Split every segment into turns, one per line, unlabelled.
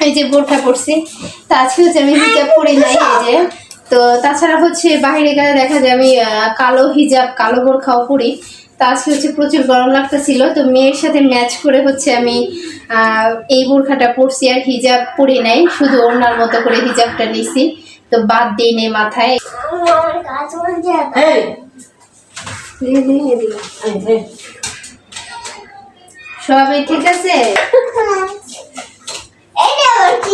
এই যে বোরখা পরছি। তো আজকে হচ্ছে আমি হিজাব পরি নাই এই যে। তো তাছাড়া হচ্ছে বাইরে গেলে দেখা যায় আমি কালো হিজাব কালো বোরখাও পরি। তা আজকে হচ্ছে প্রচুর গরম লাগতেছিল তো মেয়ের সাথে ম্যাচ করে হচ্ছে আমি এই বোরখাটা পরছি আর হিজাব পরি নাই শুধু ওড়নার মতো করে হিজাবটা নিছি। তো বাদ দিই নেই মাথায়। সবাই ঠিক আছে
গরম লাগে তোমারে? হ্যাঁ, আরে wow!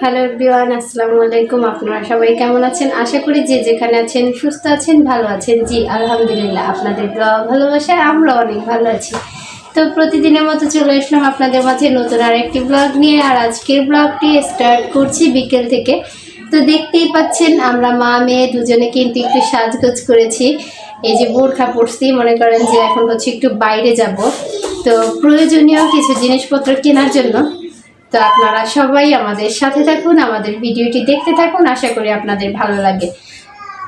হ্যালো এভরিওয়ান আসসালামু আলাইকুম আপনারা সবাই কেমন আছেন? আশা করি যে যেখানে আছেন, সুস্থ আছেন, ভালো আছেন। জি, আলহামদুলিল্লাহ, আপনাদের দোয়া, ভালোবাসায় আমরা অনেক ভালো আছি। তো প্রতিদিনের মতো চলে আসলাম আপনাদের মাঝে নতুন আর একটি ব্লগ নিয়ে, আর আজকের ব্লগটি স্টার্ট করছি বিকেল থেকে। তো দেখতেই পাচ্ছেন, আমরা মা, মেয়ে দুজনে কিন্তু একটু সাজগোজ করেছি। এই যে বোরখা পরছি, মনে করেন যে এখন হচ্ছে একটু বাইরে যাব। তো প্রয়োজনীয় কিছু জিনিসপত্র কেনার জন্য, তো আপনারা সবাই আমাদের সাথে থাকুন, আমাদের ভিডিওটি দেখতে থাকুন, আশা করি আপনাদের ভালো লাগে।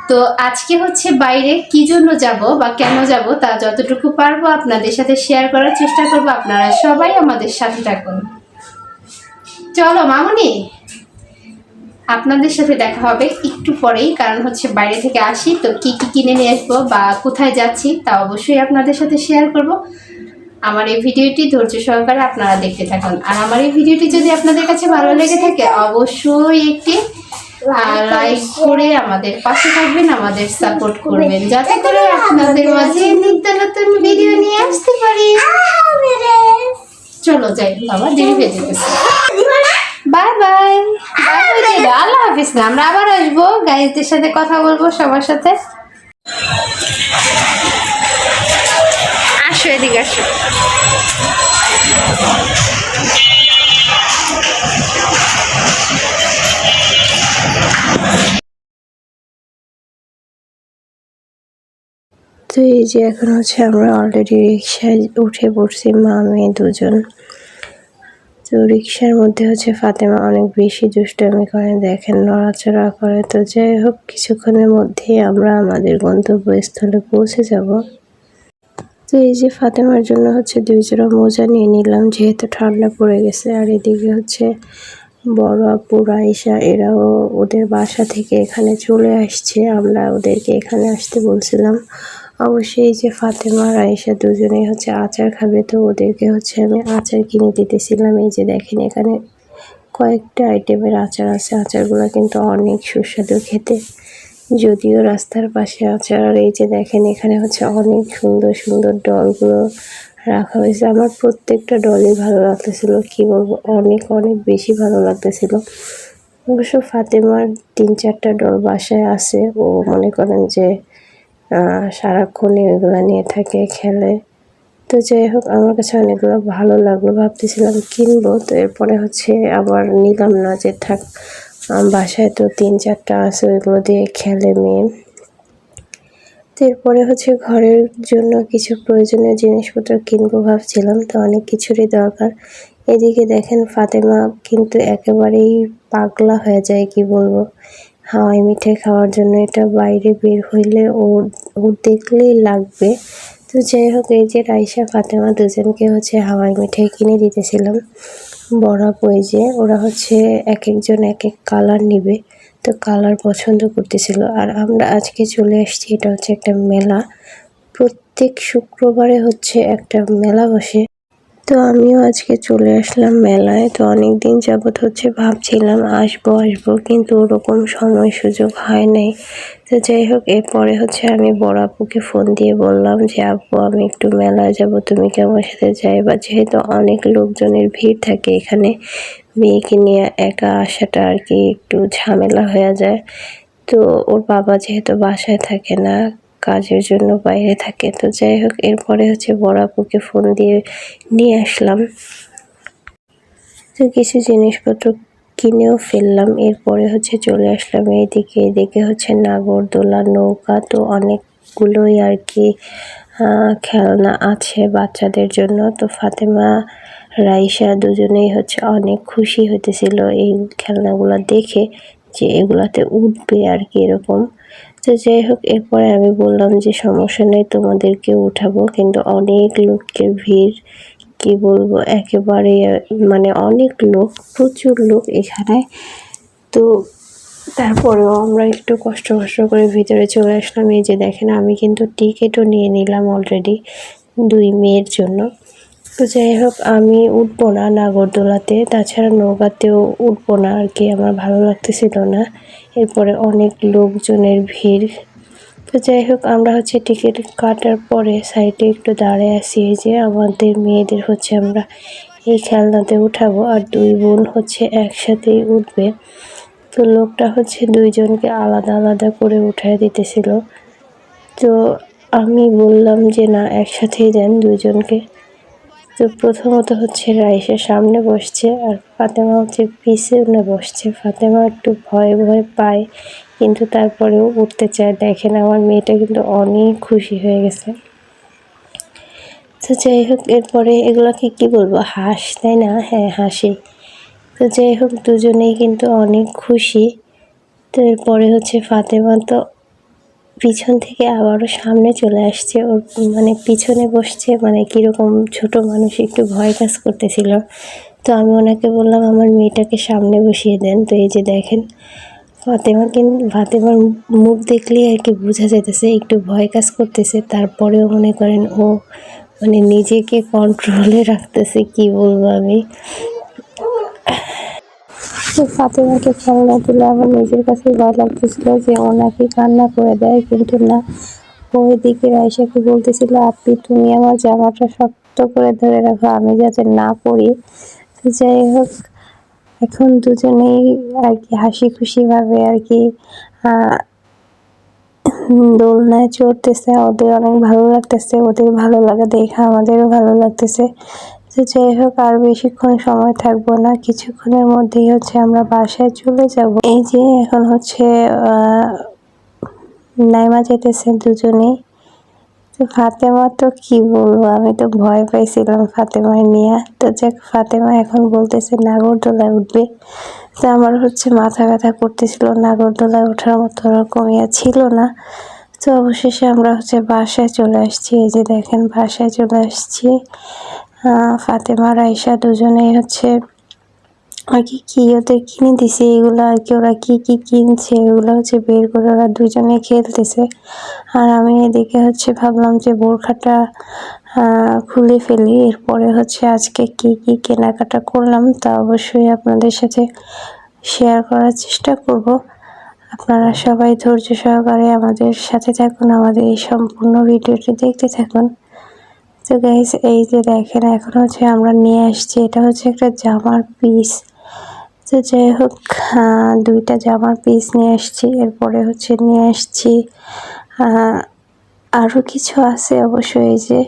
তো আজকে হচ্ছে বাইরে কি জন্য যাব বা কেন যাব তা যতটুকু পারব আপনাদের সাথে শেয়ার করার চেষ্টা করব, আপনারা সবাই আমাদের সাথে থাকুন। চলো, মামুনি! আপনাদের সাথে দেখা হবে একটু পরেই কারণ হচ্ছে বাইরে থেকে আসি তো কি কি কিনে নিয়ে আসব বা কোথায় যাচ্ছি তা অবশ্যই আপনাদের সাথে শেয়ার করব। আমার এই ভিডিওটি ধৈর্য সহকারে আপনারা দেখতে থাকুন। আর আমার এই ভিডিওটি যদি আপনাদের কাছে ভালো লেগে থাকে অবশ্যই একটি লাইক করে আমাদের পাশে থাকবেন আমাদের সাপোর্ট করবেন। যাতে করে আপনাদের মাঝে নিত্য নতুন ভিডিও নিয়ে আসতে পারি। চলো যাই বাবা দেরি হয়ে যেতেছে বাই বাই বাই বাই আল্লাহ হাফিজ না আমরা আবার আসব। গাইজদের সাথে কথা বলব সবার সাথে। আসো এদিকে আসো।
তো এই যে এখন হচ্ছে আমরা অলরেডি রিক্সায় উঠে পড়ছি মা মেয়ে দুজন। তো রিক্সার মধ্যে হচ্ছে ফাতেমা অনেক বেশি দুষ্টামি করে, দেখেন, নড়াচড়া করে। তো যাই হোক, কিছুক্ষণের মধ্যেই আমরা আমাদের গন্তব্যস্থলে পৌঁছে যাব। তো এই যে ফাতেমার জন্য হচ্ছে দুই জোড়া মোজা নিয়ে নিলাম, যেহেতু ঠান্ডা পড়ে গেছে। আর এদিকে হচ্ছে বড় আপু রাইসা এরাও ওদের বাসা থেকে এখানে চলে আসছে। আমরা ওদেরকে এখানে আসতে বলছিলাম। অবশ্যই এই যে ফাতেমা আর আয়েশা দুজনেই হচ্ছে আচার খাবে, তো ওদেরকে হচ্ছে আমি আচার কিনে দিতেছিলাম। এই যে দেখেন, এখানে কয়েকটা আইটেমের আচার আছে। আচারগুলো কিন্তু অনেক সুস্বাদু খেতে। যদিও রাস্তার পাশে আচার, আর এই যে দেখেন, এখানে হচ্ছে অনেক সুন্দর সুন্দর ডলগুলো রাখা হয়েছে। আমার প্রত্যেকটা ডলই ভালো লাগতেছিল, কি বলব, অনেক অনেক বেশি ভালো লাগতেছিল। অবশ্য ফাতেমার তিন চারটা ডল বাসায় আছে। ও মনে করেন যে সারাক্ষণই ওইগুলো নিয়ে থাকে খেলে। তো যাই হোক, আমার কাছে অনেকগুলো ভালো লাগল। ভাবতেছিলাম কিনবো। তো এরপরে হচ্ছে আবার নিলাম না যে থাক বাসায় তো তিন চারটা আছে ওইগুলো দিয়ে খেলে মেয়ে। তো এরপরে হচ্ছে ঘরের জন্য কিছু প্রয়োজনীয় জিনিসপত্র কিনবো ভাবছিলাম। তো অনেক কিছুরই দরকার। এদিকে দেখেন ফাতেমা কিন্তু একেবারেই পাগলা হয়ে যায়, কি বলব? হাওয়াই মিঠাই খাওয়ার জন্য এটা বাইরে বের হইলে ওর ওর দেখলেই লাগবে। তো যাই হোক, এই যে রাইসা, ফাতেমা দুজনকে হচ্ছে হাওয়াই মিঠাই কিনে দিতেছিলাম। বড় এই যে, ওরা হচ্ছে এক একজন এক এক কালার নিবে। তো কালার পছন্দ করতেছিল। আর আমরা আজকে চলে আসছি, এটা হচ্ছে একটা মেলা। প্রত্যেক শুক্রবারে হচ্ছে একটা মেলা বসে। তো আমিও আজকে চলে আসলাম মেলায়। তো অনেক দিন যাবত হচ্ছে ভাবছিলাম আসব আসব, কিন্তু ওরকম সময় সুযোগ হয় নাই। তো যাই হোক, এরপরে হচ্ছে আমি বড় আপুকে ফোন দিয়ে বললাম যে, আপু, আমি একটু মেলায় যাব, তুমি কি আমার সাথে যাইবা? যেহেতু অনেক লোকজনের ভিড় থাকে এখানে, মেয়েকে নিয়ে একা আসাটা আর কি একটু ঝামেলা হয়ে যায়। তো ওর বাবা যেহেতু বাসায় থাকে না কাজের জন্য বাইরে থাকে। তো যাই হোক, এরপরে হচ্ছে বড় আপুকে ফোন দিয়ে নিয়ে আসলাম। তো কিছু জিনিসপত্র কিনেও ফেললাম। এরপরে হচ্ছে চলে আসলাম এইদিকে। এদিকে হচ্ছে নাগরদোলা নৌকা। তো অনেকগুলোই আর কি খেলনা আছে বাচ্চাদের জন্য। তো ফাতেমা রাইসা দুজনেই হচ্ছে অনেক খুশি হতেছিল এই খেলনাগুলো দেখে যে এগুলাতে উঠবে আর কি এরকম। তো যাই হোক, এরপরে আমি বললাম যে সমস্যা নেই তোমাদেরকে উঠাবো। কিন্তু অনেক লোকের ভিড়, কি বলব, একেবারে মানে অনেক লোক, প্রচুর লোক এখানে। তো তারপরেও আমরা একটু কষ্ট কষ্ট করে ভিতরে চলে আসলাম। এই যে দেখেন, আমি কিন্তু টিকিটও নিয়ে নিলাম অলরেডি দুই মেয়ের জন্য। তো যাই হোক, আমি উঠবো না নাগরদোলাতে। তাছাড়া নৌকাতেও উঠবো না, আর কি আমার ভালো লাগতেছিল না। এরপরে অনেক লোকজনের ভিড়। তো যাই হোক, আমরা হচ্ছে টিকিট কাটার পরে সাইডে একটু দাঁড়িয়ে আসি যে আমাদের মেয়েদের হচ্ছে আমরা এই খেলনাতে উঠাবো, আর দুই বোন হচ্ছে একসাথেই উঠবে। তো লোকটা হচ্ছে দুইজনকে আলাদা আলাদা করে উঠায় দিতেছিল। তো আমি বললাম যে, না, একসাথেই দেন দুজনকে তো প্রথমত হচ্ছে রাইসা সামনে বসছে আর ফাতেমা হচ্ছে পিছনে বসছে। ফাতেমা একটু ভয়ে ভয়ে পায়, কিন্তু তারপরেও উঠতে চায়। দেখেন আমার মেয়েটা কিন্তু অনেক খুশি হয়ে গেছে। তো যাই হোক, এরপরে এগুলোকে কি বলব? হাস, তাই না? হ্যাঁ হাসি তো যাই হোক, দুজনেই কিন্তু অনেক খুশি। তো এরপরে হচ্ছে ফাতেমা তো পিছন থেকে আবারও সামনে চলে আসছে। ওর মানে পিছনে বসছে মানে কীরকম ছোট মানুষ একটু ভয় কাজ করতেছিল। তো আমি ওনাকে বললাম, আমার মেয়েটাকে সামনে বসিয়ে দেন। তো এই যে দেখেন ফাতেমা কিন্তু ফাতেমার মুখ দেখলেই আর কি বোঝা যেতেছে একটু ভয় কাজ করতেছে। তারপরেও মনে করেন ও মানে নিজেকে কন্ট্রোলে রাখতেছে, কি বলব আমি? তো ফাতেমাকে খেলনা তুলে আমার নিজের কাছে ভয় লাগতেছিল যে ও নাকি কান্না করে দেয়, কিন্তু না। ওই দিকে রাইসাকে বলতেছিল, আপনি তুমি আমার জামাটা শক্ত করে ধরে রাখো, আমি যাতে না পড়ি। যাই হোক, এখন দুজনেই আর কি হাসি খুশি ভাবে আর কি দোলনায় চড়তেছে। ওদের অনেক ভালো লাগতেছে, ওদের ভালো লাগা দেখা আমাদেরও ভালো লাগতেছে। তো যাই হোক, আর বেশিক্ষণ সময় থাকব না, কিছুক্ষণের মধ্যেই হচ্ছে আমরা বাসায় চলে যাব। এই যে এখন হচ্ছে নাইমা যেতেছে দুজনেই তো ফাতেমা তো কি বলব, আমি তো ভয় পাইছিলাম ফাতেমায় নিয়ে। তো যাক, ফাতেমা এখন বলতেছে নাগরদোলায় উঠবে। তো আমার হচ্ছে মাথা ব্যথা করতেছিল, নাগরদোলায় ওঠার মতো ওরকম ইয়ে ছিল না। তো অবশেষে আমরা হচ্ছে বাসায় চলে আসছি। এই যে দেখেন, বাসায় চলে আসছি। ফাতেমা রাইসা দুজনেই হচ্ছে আর কি কি ওদের কিনে দিছে এগুলো আর কি, ওরা কি কি কিনছে এগুলো হচ্ছে বের করে ওরা দুজনে খেলতেছে। আর আমি এদিকে হচ্ছে ভাবলাম যে বোরখাটা খুলে ফেলি, এরপরে হচ্ছে আজকে কি কি কেনাকাটা করলাম তা অবশ্যই আপনাদের সাথে শেয়ার করার চেষ্টা করব। আপনারা সবাই ধৈর্য সহকারে আমাদের সাথে থাকুন, আমাদের এই সম্পূর্ণ ভিডিওটি দেখতে থাকুন। তো গাইস এই যে দেখেন, এখন হচ্ছে আমরা নিয়ে আসছি, এটা হচ্ছে একটা জামার পিস তো যাই হোক দুইটা জামার পিস নিয়ে আসছি, এরপরে হচ্ছে নিয়ে আসছি আরও কিছু আছে অবশ্যই এই যে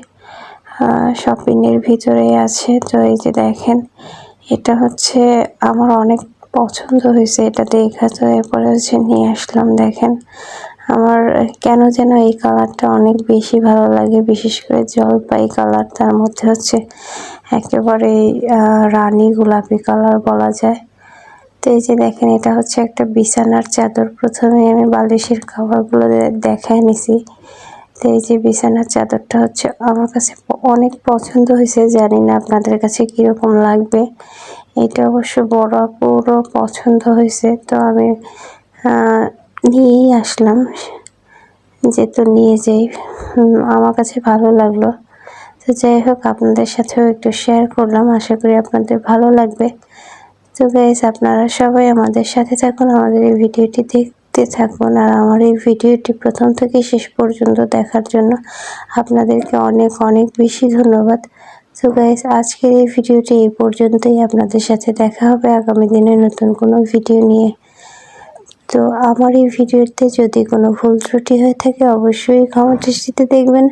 শপিংয়ের ভিতরে আছে। তো এই যে দেখেন, এটা হচ্ছে আমার অনেক পছন্দ হয়েছে এটা দেখা, তো এরপরে হচ্ছে নিয়ে আসলাম, দেখেন। আমার কেন যেন এই কালারটা অনেক বেশি ভালো লাগে, বিশেষ করে জলপাই কালার। তার মধ্যে হচ্ছে একেবারে রানী গোলাপি কালার বলা যায়। তো এই যে দেখেন, এটা হচ্ছে একটা বিছানার চাদর। প্রথমে আমি বালিশের খাবারগুলো দেখায় নিছি। তো এই যে বিছানার চাদরটা হচ্ছে আমার কাছে অনেক পছন্দ হয়েছে। জানি না আপনাদের কাছে কীরকম লাগবে। এটা অবশ্য বড় আপুরও পছন্দ হয়েছে। তো আমি নিয়েই আসলাম। যেহেতু নিয়ে যাই। আমার কাছে ভালো লাগল। তো যাই হোক, আপনাদের সাথেও একটু শেয়ার করলাম। আশা করি আপনাদের ভালো লাগবে। তো গাইজ আপনারা সবাই আমাদের সাথে থাকুন, আমাদের এই ভিডিওটি দেখতে থাকুন। আর আমার এই ভিডিওটি প্রথম থেকে শেষ পর্যন্ত দেখার জন্য আপনাদেরকে অনেক অনেক বেশি ধন্যবাদ। তো গাইজ আজকের এই ভিডিওটি এই পর্যন্তই। আপনাদের সাথে দেখা হবে আগামী দিনে নতুন কোনো ভিডিও নিয়ে। তো আমার এই ভিডিওতে যদি কোনো ভুল ত্রুটি হয়ে থাকে অবশ্যই ক্ষমা দৃষ্টিতে দেখবেন।